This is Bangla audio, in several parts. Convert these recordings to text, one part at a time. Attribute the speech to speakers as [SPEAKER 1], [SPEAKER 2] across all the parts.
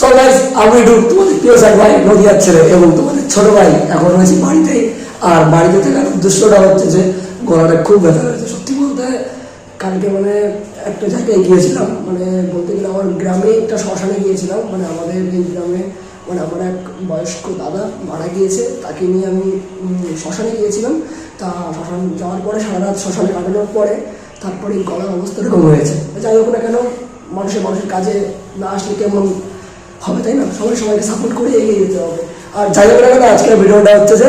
[SPEAKER 1] সো গাইস আমি তোমাদের প্রিয় স্যার ভাই, নদিয়ার ছেলে এবং তোমাদের ছোট ভাই এখন রয়েছে বাড়িতে। আর বাড়িতে থাকার উদ্দেশ্যটা হচ্ছে যে গলাটা খুব ব্যথা হয়েছে। সত্যি বলতে, কালকে মানে একটা জায়গায় গিয়েছিলাম মানে বলতে গেলে আমার গ্রামে একটা শ্মশানে গিয়েছিলাম মানে আমাদের এই গ্রামে মানে আমার এক বয়স্ক দাদা মারা গিয়েছে, তাকে নিয়ে আমি শ্মশানে গিয়েছিলাম। তা শ্মশান যাওয়ার পরে সারা রাত শ্মশানে কাটানোর পরে তারপরে গলার অবস্থা এরকম হয়েছে। যাই হোক না কেন, মানুষের মানুষের কাজে না আসলে কেমন হবে, তাই না? সবাই সবাইকে সাপোর্ট করে এগিয়ে যেতে হবে। আর যাই হোক না আজকের ভিডিওটা হচ্ছে যে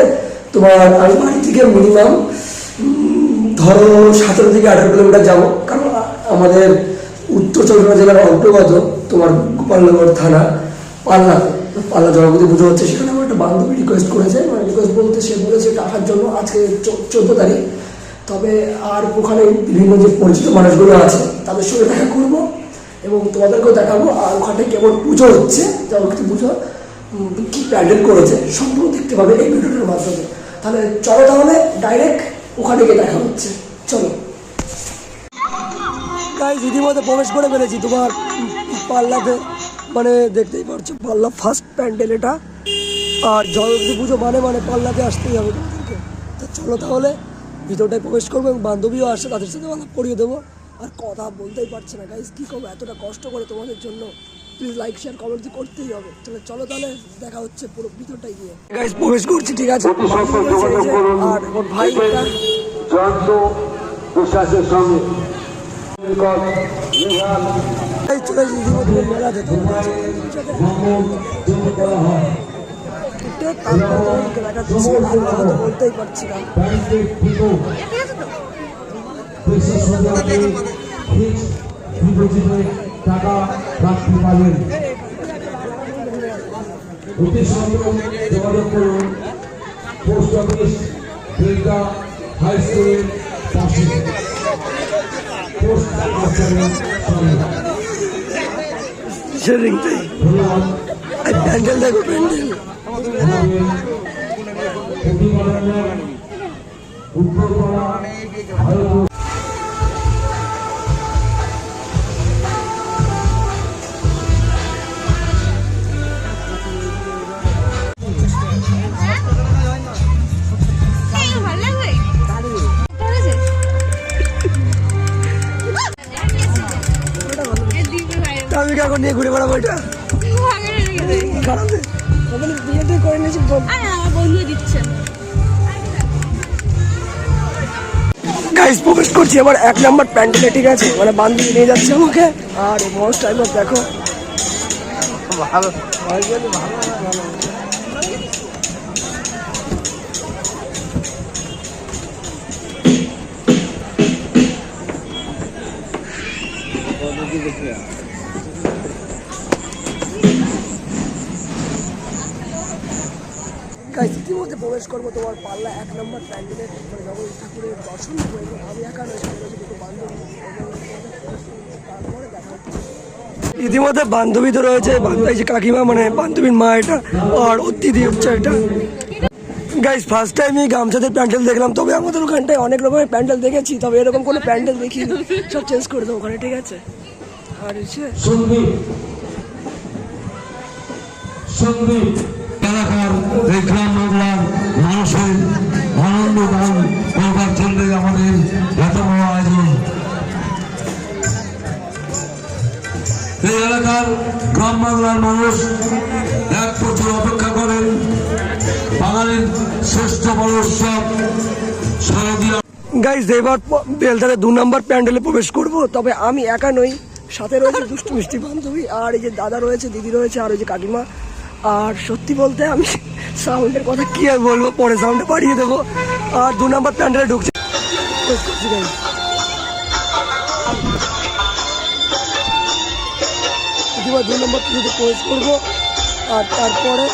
[SPEAKER 1] তোমার আমি বাড়ি থেকে মিনিমাম ধরো সতেরো থেকে আঠেরো কিলোমিটার যাব। কারণ আমাদের উত্তর চব্বিশ জেলার অন্তর্গত তোমার গোপালনগর থানা, পাল্লা পাল্লা জনপতি পুজো হচ্ছে। সেখানে আমার একটা বান্ধবী রিকোয়েস্ট করেছে। মানে রিকোয়েস্ট বলতে সে বলেছে আসার জন্য আজকে চোদ্দ তারিখ। তবে আর ওখানে বিভিন্ন যে পরিচিত মানুষগুলো আছে, তাদের সঙ্গে দেখা করব। এবং তোমাদেরকেও দেখাবো আর ওখানে কেমন পুজো হচ্ছে জগৎী পুজো উম, কি প্যান্ডেল করেছে সম্পূর্ণ দেখতে পাবে এই ভিডিওটার মাধ্যমে। তাহলে চলো তাহলে ডাইরেক্ট ওখানে গিয়ে দেখা হচ্ছে। চলো। গাইজ ইতিমধ্যে প্রবেশ করে ফেলেছি তোমার পাল্লাতে। মানে দেখতেই পারছ পাল্লা ফার্স্ট প্যান্ডেল এটা। আর জগদ্ধাত্রী পুজো মানে মানে পাল্লাতে আসতেই হবে তোমাদেরকে। তা চলো তাহলে ভিতরটায় প্রবেশ করব এবং বান্ধবীও আসে তাদের সাথে আলাপ করিয়ে দেবো। আর কথা বলতেই পারছে না। গাইজ কী করব? এতটা কষ্ট করে তোমাদের জন্য প্লিজ লাইক শেয়ার কমেন্ট করতেই হবে। তাহলে চলো তাহলে দেখা হচ্ছে পুরো ভিতরটাই গিয়ে। গাইজ প্রবেশ করছি ঠিক আছে? আর ওর ভাই
[SPEAKER 2] বিশ্বাসের সঙ্গে।
[SPEAKER 1] চলে এসেছি তারপর দেখাচ্ছি বলতেই পারছি না।
[SPEAKER 2] বেশি সোজাকে ফিক্সড টাকা রাখতে পারবেন অতি সত্ত্বেও যোগাযোগ করুন পোস্ট অফিস বেলদা হাই স্কুলের পাশে পোস্ট মাস্টারের সঙ্গে ধন্যবাদ
[SPEAKER 1] প্যান্ডেল এখন নিয়ে ঘুরে বেড়াবো এটা। বিয়েতে করে নিয়েছি
[SPEAKER 3] বন্ধু দিচ্ছে
[SPEAKER 1] গাইস প্রবেশ করছি এবার এক নাম্বার প্যান্ডেলে ঠিক আছে? মানে বান্ধবী নিয়ে যাচ্ছে আমাকে। আর মোস্ট টাইম দেখো। গাইস ইতিমধ্যে প্রবেশ করব তোমার পাল্লা এক নম্বর প্যান্ডেলে। মানে জগন্নাথ ঠাকুরের দর্শন করব আমি একা নয় সাথে রয়েছে দুটো বান্ধবী। তারপরে দেখা ইতিমধ্যে বান্ধবী তো রয়েছে বান্ধবী যে কাকিমা মানে বান্ধবীর মা এটা আর অতিথি হচ্ছে এটা। গাইস ফার্স্ট টাইম এই গামছাদের প্যান্ডেল দেখলাম তবে আমাদের ওখানটায় অনেক রকমের প্যান্ডেল দেখেছি তবে এরকম কোনো প্যান্ডেল দেখিনি। সব চেঞ্জ করে দেবো ওখানে ঠিক আছে? আর হচ্ছে
[SPEAKER 2] বাংলার মানুষ এক বছর অপেক্ষা করেন। বাঙালির শ্রেষ্ঠ বড় উৎসব শারদীয়।
[SPEAKER 1] গাইজ এবার বেলদারে দু নম্বর প্যান্ডেলে প্রবেশ করব, তবে আমি একা নই, সাথে রয়েছে দুষ্টু মিষ্টি বান্ধবী আর এই যে দাদা রয়েছে, দিদি রয়েছে, আর ওই যে কাকিমা। আর সত্যি বলতে আমি সাউন্ডের কথা কি আর বলব, পরে সাউন্ডে পাঠিয়ে দেবো। আর দু নম্বর প্যান্ডেলে ঢুকছে। করছি দু নম্বর পুজোতে প্রবেশ করব। আর তারপরে